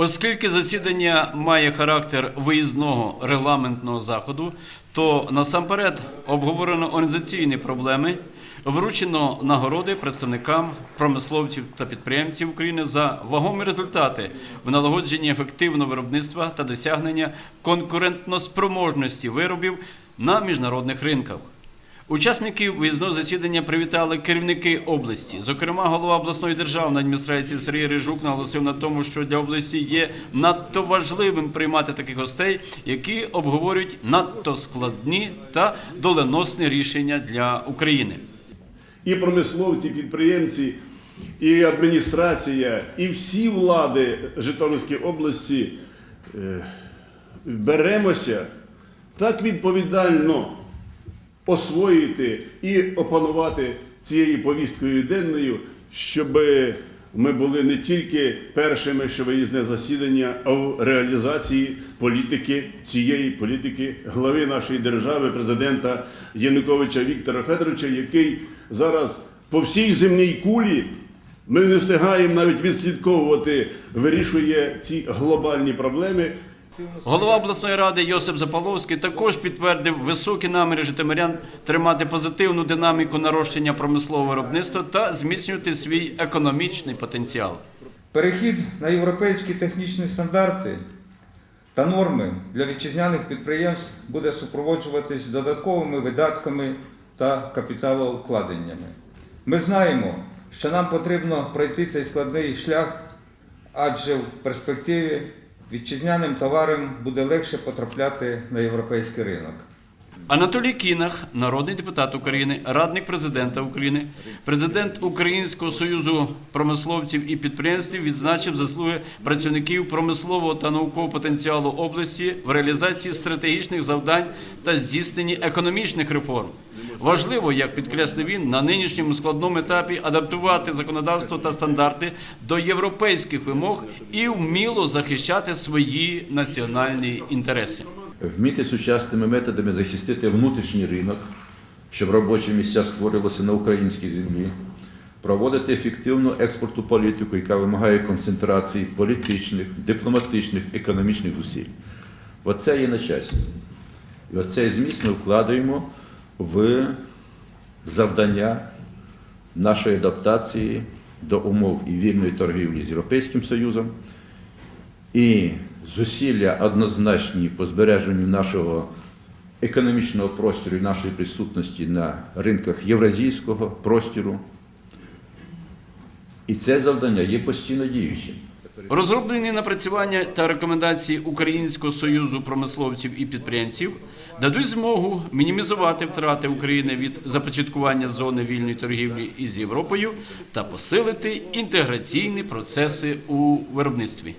Оскільки засідання має характер виїзного регламентного заходу, то насамперед обговорено організаційні проблеми, вручено нагороди представникам промисловців та підприємців України за вагомі результати в налагодженні ефективного виробництва та досягнення конкурентноспроможності виробів на міжнародних ринках. Учасників виїзного засідання привітали керівники області. Зокрема, голова обласної державної адміністрації Сергій Рижук наголосив на тому, що для області є надто важливим приймати таких гостей, які обговорюють надто складні та доленосні рішення для України. і промисловці, і підприємці, і адміністрація, і всі влади Житомирської області е, беремося так відповідально освоїти і опанувати цією повісткою денною, щоб ми були не тільки першими, що виїзне засідання, а в реалізації політики цієї політики глави нашої держави, президента Януковича Віктора Федоровича, який зараз по всій земній кулі ми не встигаємо навіть відслідковувати, вирішує ці глобальні проблеми. Голова обласної ради Йосип Заполовський також підтвердив високі наміри житомирян тримати позитивну динаміку нарощення промислового виробництва та зміцнювати свій економічний потенціал. Перехід на європейські технічні стандарти та норми для вітчизняних підприємств буде супроводжуватись додатковими видатками та капіталовкладеннями. Ми знаємо, що нам потрібно пройти цей складний шлях, адже в перспективі вітчизняним товарам буде легше потрапляти на європейський ринок. Анатолій Кінах, народний депутат України, радник президента України, президент Українського союзу промисловців і підприємств відзначив заслуги працівників промислового та наукового потенціалу області в реалізації стратегічних завдань та здійсненні економічних реформ. Важливо, як підкреслив він, на нинішньому складному етапі адаптувати законодавство та стандарти до європейських вимог і вміло захищати свої національні інтереси. Вміти сучасними методами захистити внутрішній ринок, щоб робочі місця створювалися на українській землі, проводити ефективну експортну політику, яка вимагає концентрації політичних, дипломатичних, економічних зусиль. Оце є на часі. І оце зміст ми вкладаємо в завдання нашої адаптації до умов і вільної торгівлі з Європейським Союзом. І зусилля однозначні по збереженню нашого економічного простору і нашої присутності на ринках євразійського простору. І це завдання є постійно діючим. Розроблені напрацювання та рекомендації Українського союзу промисловців і підприємців дадуть змогу мінімізувати втрати України від започаткування зони вільної торгівлі із Європою та посилити інтеграційні процеси у виробництві.